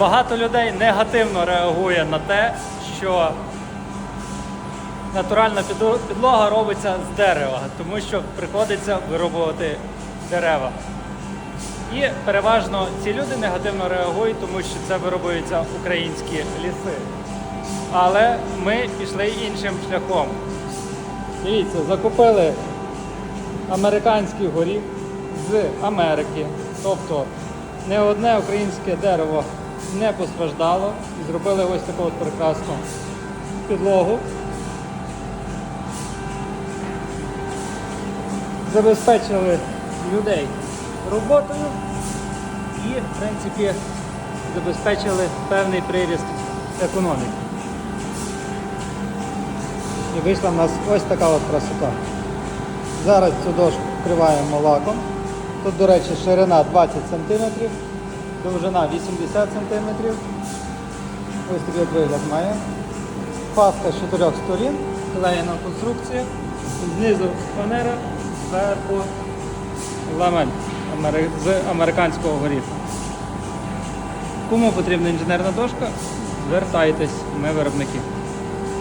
Багато людей негативно реагує на те, що натуральна підлога робиться з дерева, тому що приходиться вирубувати дерева. І переважно ці люди негативно реагують, тому що це вирубуються українські ліси. Але ми пішли іншим шляхом. Дивіться, закупили американський горіх з Америки. Тобто не одне українське дерево не постраждало і зробили ось таку от прекрасну підлогу. Забезпечили людей роботою і, в принципі, забезпечили певний приріст економіки. І вийшла в нас ось така от красота. Зараз цю дошку вкриваємо лаком. Тут, до речі, ширина 20 см, довжина 80 см. Ось такий вигляд має. Паска з чотирьох сторін, клеєна конструкція, знизу фанера, зверху ламель з американського горіха. Кому потрібна інженерна дошка, звертайтесь, ми виробники.